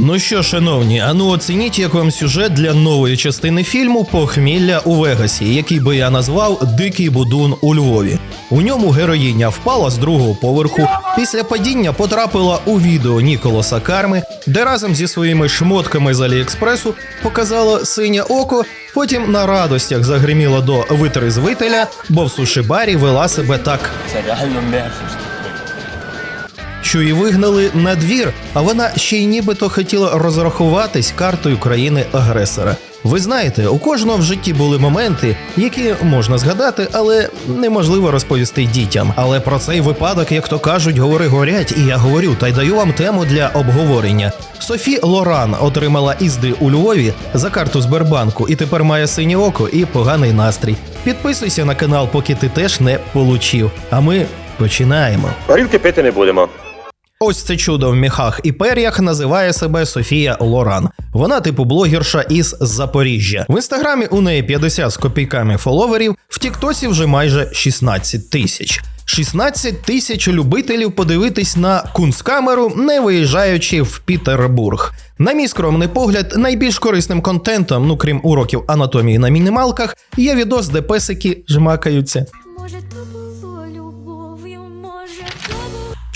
Ну що, шановні, ану оцініть, як вам сюжет для нової частини фільму Похмілля у Вегасі, який би я назвав Дикий будун у Львові. У ньому героїня впала з другого поверху. Після падіння потрапила у відео Ніколаса Карми, де разом зі своїми шмотками з Аліекспресу показала синє око. Потім на радостях загриміла до витрезвителя, бо в сушибарі вела себе так Це реально мерзость. Що її вигнали на двір, а вона ще й нібито хотіла розрахуватись картою країни-агресора. Ви знаєте, у кожного в житті були моменти, які можна згадати, але неможливо розповісти дітям. Але про цей випадок, як то кажуть, говори горять, і я говорю, та й даю вам тему для обговорення. Софі Лоран отримала ізди у Львові за карту Сбербанку і тепер має синє око і поганий настрій. Підписуйся на канал, поки ти теж не получив. А ми починаємо. Горілки пити не будемо. Ось це чудо в міхах і пер'ях називає себе Софія Лоран. Вона типу блогерша із Запоріжжя. В інстаграмі у неї 50 з копійками фоловерів, в Тіктосі вже майже 16 тисяч. 16 тисяч любителів подивитись на кунсткамеру, не виїжджаючи в Пітербург. На мій скромний погляд, найбільш корисним контентом, ну крім уроків анатомії на мінімалках, є відос, де песики жмакаються.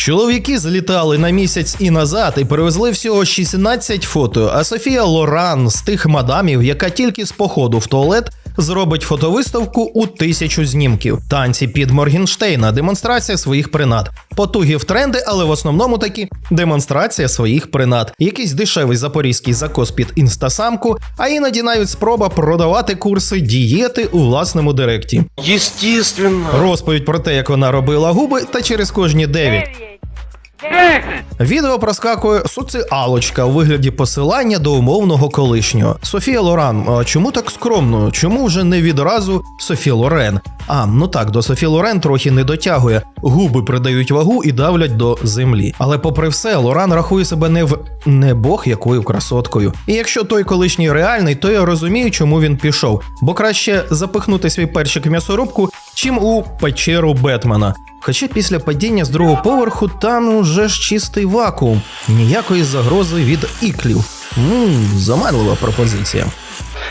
Чоловіки злітали на місяць і назад і привезли всього 16 фото. А Софія Лоран з тих мадамів, яка тільки з походу в туалет зробить фотовиставку у тисячу знімків. Танці під Моргенштейна, демонстрація своїх принад. Потуги в тренди, але в основному таки демонстрація своїх принад. Якийсь дешевий запорізький закос під інстасамку, а іноді навіть спроба продавати курси дієти у власному директі. Єстественно. Розповідь про те, як вона робила губи, та через кожні 9. Відео проскакує соціалочка у вигляді посилання до умовного колишнього. Софія Лоран, чому так скромно? Чому вже не відразу Софі Лорен? А, ну так, до Софі Лорен трохи не дотягує. Губи придають вагу і давлять до землі. Але попри все, Лоран рахує себе не в не бог якою красоткою. І якщо той колишній реальний, то я розумію, чому він пішов. Бо краще запихнути свій перчик в м'ясорубку, чим у печеру Бетмена. Хоча після падіння з другого поверху там уже ж чистий вакуум, ніякої загрози від іклів. Ммм, заманлива пропозиція.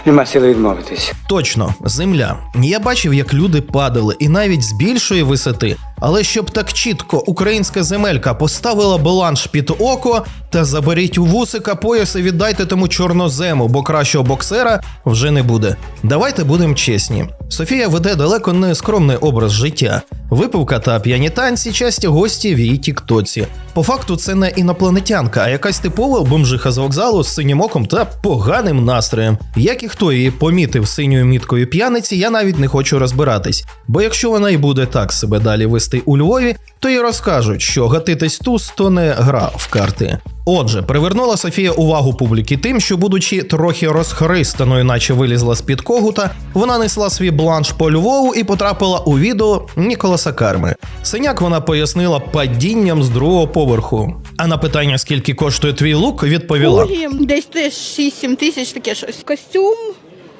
Нема сили відмовитись. Точно, земля. Я бачив, як люди падали, і навіть з більшої висоти. Але щоб так чітко українська земелька поставила баланш під око та заберіть у вусика пояс і віддайте тому чорнозему, бо кращого боксера вже не буде. Давайте будемо чесні. Софія веде далеко не скромний образ життя. Випивка та п'яні танці часті гості в її тіктоці. По факту, це не інопланетянка, а якась типова бомжиха з вокзалу з синім оком та поганим настроєм. Як і хто її помітив синьою міткою п'яниці, я навіть не хочу розбиратись. Бо якщо вона й буде так себе далі вести у Львові, то й розкажуть, що гатитись туз то не гра в карти. Отже, привернула Софія увагу публіки тим, що, будучи трохи розхристаною, наче вилізла з під когута, вона несла свій бланш по Львову і потрапила у відео Ніколаса Карми. Синяк вона пояснила падінням з другого поверху. А на питання, скільки коштує твій лук, відповіла: Кулі, десь теж 6-7 тисяч таке щось. Костюм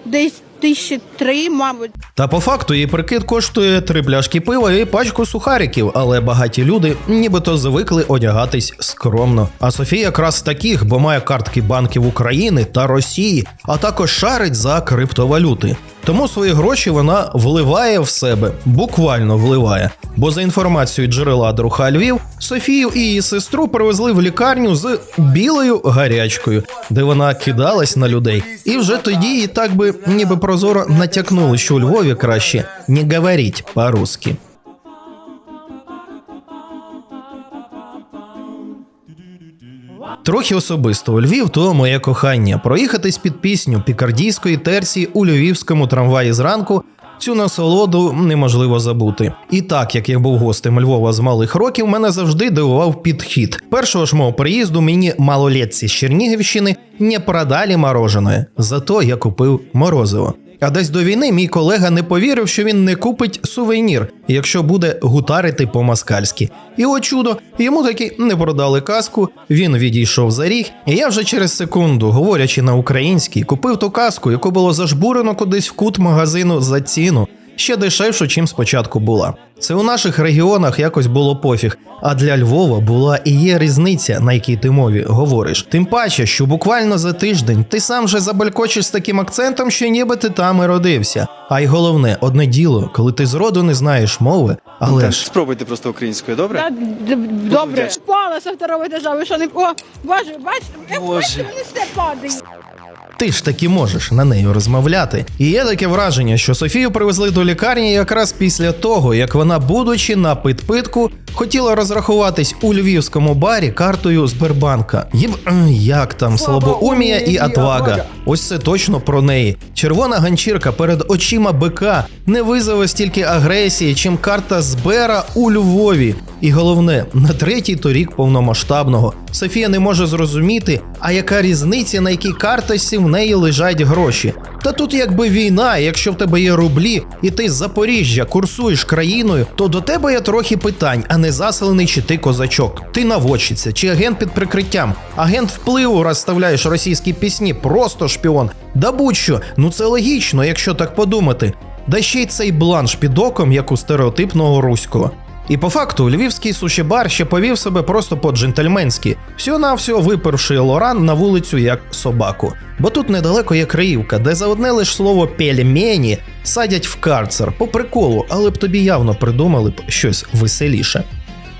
десь тисячі три, мабуть. Та по факту її прикид коштує три пляшки пива і пачку сухариків, але багаті люди нібито звикли одягатись скромно. А Софія якраз таких, бо має картки банків України та Росії, а також шарить за криптовалюти. Тому свої гроші вона вливає в себе, буквально вливає. Бо за інформацією джерела Друха Львів, Софію і її сестру привезли в лікарню з білою гарячкою, де вона кидалась на людей. І вже тоді їй так би ніби прозоро натякнули, що у Львові краще не говоріть по-русски. Трохи особисто у Львів то моє кохання. Проїхатись під пісню пікардійської терції у львівському трамваї зранку. Цю насолоду неможливо забути. І так як я був гостем Львова з малих років, мене завжди дивував підхід. Першого ж мого приїзду мені малолетці з Чернігівщини не продалі мороженое, зато я купив морозиво. А десь до війни мій колега не повірив, що він не купить сувенір, якщо буде гутарити по-маскальськи. І о чудо, йому таки не продали каску, він відійшов за ріг, і я вже через секунду, говорячи на українській, купив ту каску, яку було зажбурено кудись в кут магазину за ціну. Ще дешевшу, чим спочатку була. Це у наших регіонах якось було пофіг. А для Львова була і є різниця, на якій ти мові говориш. Тим паче, що буквально за тиждень ти сам же забалькочиш з таким акцентом, що ніби ти там і родився. А й головне, одне діло, коли ти зроду не знаєш мови, але Так, ж Спробуйте просто українською, добре? Да, добре. Впала со второго етажа, що не... О, боже, бачите, Боже. бачите, вони все падає. Ти ж таки можеш на нею розмовляти. І є таке враження, що Софію привезли до лікарні якраз після того, як вона, будучи на підпитку, хотіла розрахуватись у львівському барі картою Сбербанка. Їм як там слабоумія і отвага. Ось це точно про неї. Червона ганчірка перед очима бика не визове стільки агресії, чим карта Збера у Львові. І головне, на третій торік повномасштабного Софія не може зрозуміти, а яка різниця, на якій карточці в неї лежать гроші. Та тут якби війна, якщо в тебе є рублі, і ти з Запоріжжя курсуєш країною, то до тебе є трохи питань, а не заселений чи ти козачок. Ти наводчиця чи агент під прикриттям. Агент впливу розставляєш російські пісні, просто шпіон. Да будь-що, ну це логічно, якщо так подумати. Да ще й цей бланш під оком, як у стереотипного руського. І по факту львівський суші-бар ще повів себе просто по-джентльменськи, всього-навсього виперши Лоран на вулицю як собаку. Бо тут недалеко є краївка, де за одне лише слово пельмені садять в карцер по приколу, але б тобі явно придумали б щось веселіше.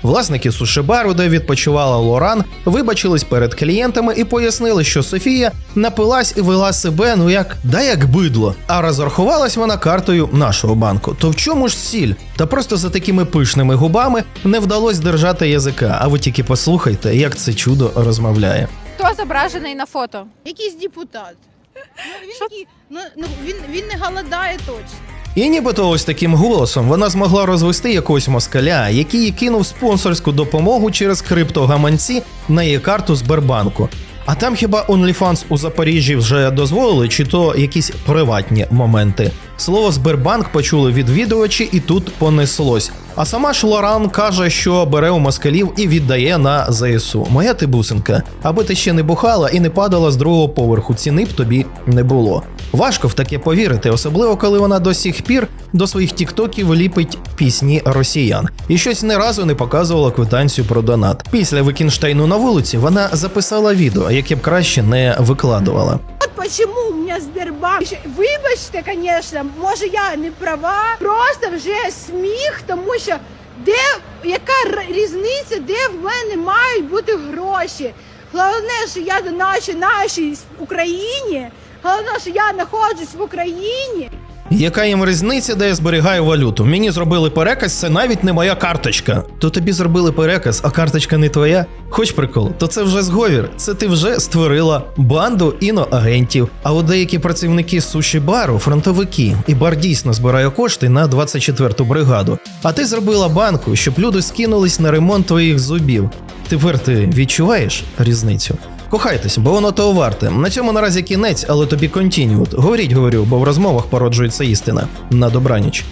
Власники сушибару, де відпочивала Лоран, вибачились перед клієнтами і пояснили, що Софія напилась і вела себе ну як да як бидло. А розрахувалась вона картою нашого банку. То в чому ж сіль? Та просто за такими пишними губами не вдалося держати язика. А ви тільки послухайте, як це чудо розмовляє. Хто зображений на фото? Якийсь депутат. Ну, він, такий, ну, ну, він, він не голодає точно. І нібито ось таким голосом вона змогла розвести якогось москаля, який кинув спонсорську допомогу через криптогаманці на її карту Сбербанку. А там хіба OnlyFans у Запоріжжі вже дозволили, чи то якісь приватні моменти. Слово Сбербанк почули відвідувачі, і тут понеслось. А сама ж Лоран каже, що бере у москалів і віддає на ЗСУ. Моя ти бусинка, аби ти ще не бухала і не падала з другого поверху, ціни б тобі не було. Важко в таке повірити, особливо коли вона до сих пір до своїх тіктоків ліпить пісні росіян і щось не разу не показувала квитанцію про донат. Після Викінштейну на вулиці вона записала відео, яке б краще не викладувала. От почему у меня Сбербанк. Вибачте, звісно, може я не права. Просто вже сміх, тому що де яка різниця, де в мене мають бути гроші. Головне, що я доначу нашій Україні. Головне, що я знаходжусь в Україні. Яка їм різниця, де я зберігаю валюту? Мені зробили переказ, це навіть не моя карточка. То тобі зробили переказ, а карточка не твоя. Хоч прикол, то це вже зговір. Це ти вже створила банду іноагентів. А от деякі працівники суші бару, фронтовики, і бар дійсно збирає кошти на 24-ту бригаду. А ти зробила банку, щоб люди скинулись на ремонт твоїх зубів. Тепер ти відчуваєш різницю? Кохайтеся, бо воно того варте. На цьому наразі кінець, але тобі контініут. Говоріть, говорю, бо в розмовах породжується істина. На добраніч.